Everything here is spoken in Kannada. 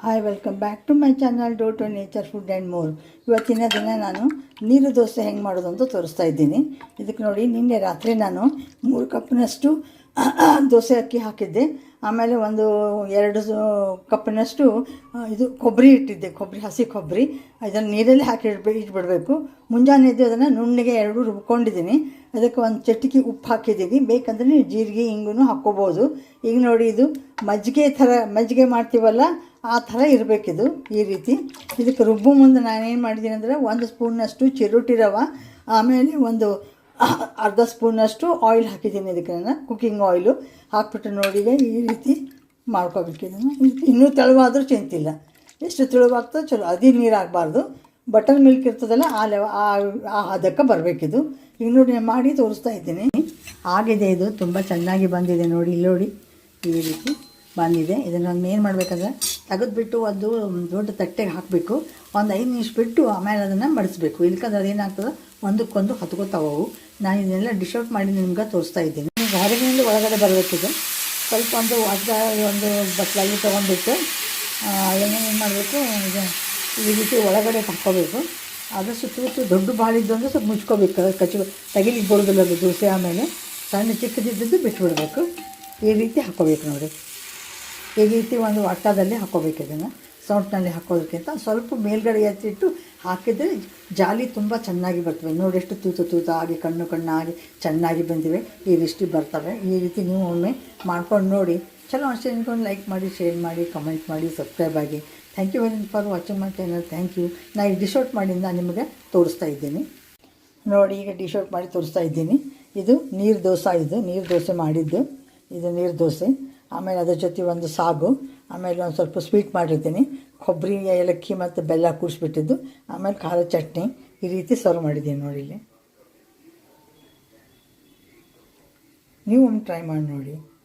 Hi welcome back to my channel dough to nature food and more ಇವತ್ತಿನ ದಿನ ನಾನು ನೀರು ದೋಸೆ ಹೆಂಗೆ ಮಾಡೋದು ಅಂತ ತೋರಿಸ್ತಾ ಇದ್ದೀನಿ. ಇದಕ್ಕೆ ನೋಡಿ, ನಿನ್ನೆ ರಾತ್ರಿ ನಾನು ಮೂರು ಕಪ್ನಷ್ಟು ದೋಸೆ ಅಕ್ಕಿ ಹಾಕಿದ್ದೆ. ಆಮೇಲೆ ಒಂದು ಎರಡು ಕಪ್ಪಿನಷ್ಟು ಇದು ಕೊಬ್ಬರಿ ಇಟ್ಟಿದ್ದೆ ಕೊಬ್ಬರಿ ಹಸಿ ಕೊಬ್ಬರಿ ಇದನ್ನು ನೀರಲ್ಲಿ ಹಾಕಿ ಇಟ್ಬಿಡಬೇಕು ಮುಂಜಾನೆ ಎದ್ದು ಅದನ್ನು ನುಣ್ಣಗೆ ಎರಡು ರುಬ್ಕೊಂಡಿದ್ದೀನಿ. ಅದಕ್ಕೆ ಒಂದು ಚಟಿಕೆ ಉಪ್ಪು ಹಾಕಿದ್ದೀನಿ ಬೇಕಂದ್ರೆ ನೀವು ಜೀರಿಗೆ ಹಿಂಗೂ ಹಾಕ್ಕೋಬೋದು. ಈಗ ನೋಡಿ ಇದು ಮಜ್ಜಿಗೆ ಥರ, ಮಜ್ಜಿಗೆ ಮಾಡ್ತೀವಲ್ಲ, ಆ ಥರ ಇರಬೇಕಿದು ಈ ರೀತಿ. ಇದಕ್ಕೆ ರುಬ್ಬು ಮುಂದೆ ನಾನೇನು ಮಾಡಿದ್ದೀನಿ ಅಂದರೆ ಒಂದು ಸ್ಪೂನ್ನಷ್ಟು ಚಿರೋಟಿ ರವೆ, ಆಮೇಲೆ ಒಂದು ಅರ್ಧ ಸ್ಪೂನಷ್ಟು ಆಯಿಲ್ ಹಾಕಿದ್ದೀನಿ ಇದಕ್ಕೆ ನಾನು ಕುಕ್ಕಿಂಗ್ ಆಯಿಲು ಹಾಕ್ಬಿಟ್ಟು ನೋಡಿ ಈ ರೀತಿ ಮಾಡ್ಕೋಬೇಕು ಇದನ್ನು. ಇದು ಇನ್ನೂ ತೆಳುವಾದರೂ ಚಿಂತಿಲ್ಲ. ಎಷ್ಟು ತೆಳುವಾಗ್ತದೆ ಚಲೋ. ಅದೇ ನೀರು ಆಗಬಾರ್ದು ಬಟರ್ ಮಿಲ್ಕ್ ಇರ್ತದಲ್ಲ, ಆ ಲೆವ, ಆ ಅದಕ್ಕೆ ಬರಬೇಕಿದು ಈಗ ನೋಡಿ, ನಾನು ಮಾಡಿ ತೋರಿಸ್ತಾ ಇದ್ದೀನಿ. ಆಗಿದೆ ಇದು. ತುಂಬ ಚೆನ್ನಾಗಿ ಬಂದಿದೆ ನೋಡಿ ಇಲ್ಲಿ ನೋಡಿ ಈ ರೀತಿ ಬಂದಿದೆ. ಇದನ್ನು ನಾನು ಏನು ಮಾಡಬೇಕಂದ್ರೆ, ತೆಗೆದುಬಿಟ್ಟು ಒಂದು ದೊಡ್ಡ ತಟ್ಟೆಗೆ ಹಾಕಬೇಕು. ಒಂದು ಐದು ನಿಮಿಷ ಬಿಟ್ಟು ಆಮೇಲೆ ಅದನ್ನು ಮಡಿಸ್ಬೇಕು. ಇಲ್ಕಂದ್ರೆ ಅದೇನಾಗ್ತದೆ? ಒಂದಕ್ಕೊಂದು ಹತ್ಕೋತಾವು ನಾನು ಇದನ್ನೆಲ್ಲ ಡಿಶ್ ಔಟ್ ಮಾಡಿ ನಿಮ್ಗೆ ತೋರಿಸ್ತಾ ಇದ್ದೀನಿ. ನಿಮ್ಗೆ ಹೊರಗಿನಿಂದ ಒಳಗಡೆ ಬರಬೇಕಿದೆ. ಸ್ವಲ್ಪ ಒಂದು ಅರ್ಧ ಒಂದು ಬಟ್ಲಲ್ಲಿ ತೊಗೊಂಡ್ಬಿಟ್ಟು ಏನೇನು ಮಾಡಬೇಕು, ಇದು, ಈ ರೀತಿ ಒಳಗಡೆ ಹಾಕ್ಕೋಬೇಕು ಆದಷ್ಟು ಸುತ್ತಮುತ್ತ ದೊಡ್ಡ ಬಾಳಿದ್ದು ಅಂದರೆ ಸ್ವಲ್ಪ ಮುಚ್ಕೋಬೇಕು. ಕಚ್ಚಿ ತೆಗಿಲಿಕ್ಕೆ ಬರೋದಿಲ್ಲ ಅದು ದೋಸೆ ಆಮೇಲೆ. ಸಣ್ಣ ಚಿಕ್ಕದಿದ್ದದ್ದು ಬಿಟ್ಬಿಡ್ಬೇಕು. ಈ ರೀತಿ ಹಾಕ್ಕೋಬೇಕು ನೋಡಿ. ಈ ರೀತಿ ಒಂದು ಅಟ್ಟದಲ್ಲಿ ಹಾಕ್ಕೋಬೇಕು ಇದನ್ನು. ಸೌಟ್ನಲ್ಲಿ ಹಾಕೋದಕ್ಕಿಂತ ಸ್ವಲ್ಪ ಮೇಲ್ಗಡೆ ಎತ್ತಿಟ್ಟು ಹಾಕಿದರೆ ಜಾಲಿ ತುಂಬ ಚೆನ್ನಾಗಿ ಬರ್ತವೆ. ನೋಡಿ ಎಷ್ಟು ತೂತು ತೂತು ಆಗಿ, ಕಣ್ಣು ಕಣ್ಣಾಗಿ ಚೆನ್ನಾಗಿ ಬಂದಿವೆ. ಈ ರೀತಿ ಬರ್ತವೆ. ಈ ರೀತಿ ನೀವು ಒಮ್ಮೆ ಮಾಡ್ಕೊಂಡು ನೋಡಿ. ಚಲೋ ಅಷ್ಟೇ ಅಂದ್ಕೊಂಡು ಲೈಕ್ ಮಾಡಿ ಶೇರ್ ಮಾಡಿ ಕಮೆಂಟ್ ಮಾಡಿ ಸಬ್ಸ್ಕ್ರೈಬ್ ಆಗಿ. Thank you very much for watching my channel thank you ನಾನು ಈ ಡಿಶ್ ಮಾಡಿಂದ ನಿಮಗೆ ತೋರಿಸ್ತಾ ಇದ್ದೀನಿ. ನೋಡಿ, ಈಗ ಡಿಶ್ ಔಟ್ ಮಾಡಿ ತೋರಿಸ್ತಾ ಇದ್ದೀನಿ. ಇದು ನೀರು ದೋಸೆ, ಇದು ನೀರು ದೋಸೆ ಮಾಡಿದ್ದು. ಇದು ನೀರು ದೋಸೆ. ಆಮೇಲೆ ಅದ್ರ ಜೊತೆ ಒಂದು ಸಾಗು. ಆಮೇಲೆ ಒಂದು ಸ್ವಲ್ಪ ಸ್ವೀಟ್ ಮಾಡಿರ್ತೀನಿ. ಕೊಬ್ಬರಿ, ಏಲಕ್ಕಿ ಮತ್ತು ಬೆಲ್ಲ ಕೂಡಿಸ್ಬಿಟ್ಟಿದ್ದು ಆಮೇಲೆ ಖಾರ ಚಟ್ನಿ. ಈ ರೀತಿ ಸರ್ವ್ ಮಾಡಿದ್ದೀನಿ ನೋಡಿ ಇಲ್ಲಿ. ನೀವು ಒಂದು ಟ್ರೈ ಮಾಡಿ ನೋಡಿ.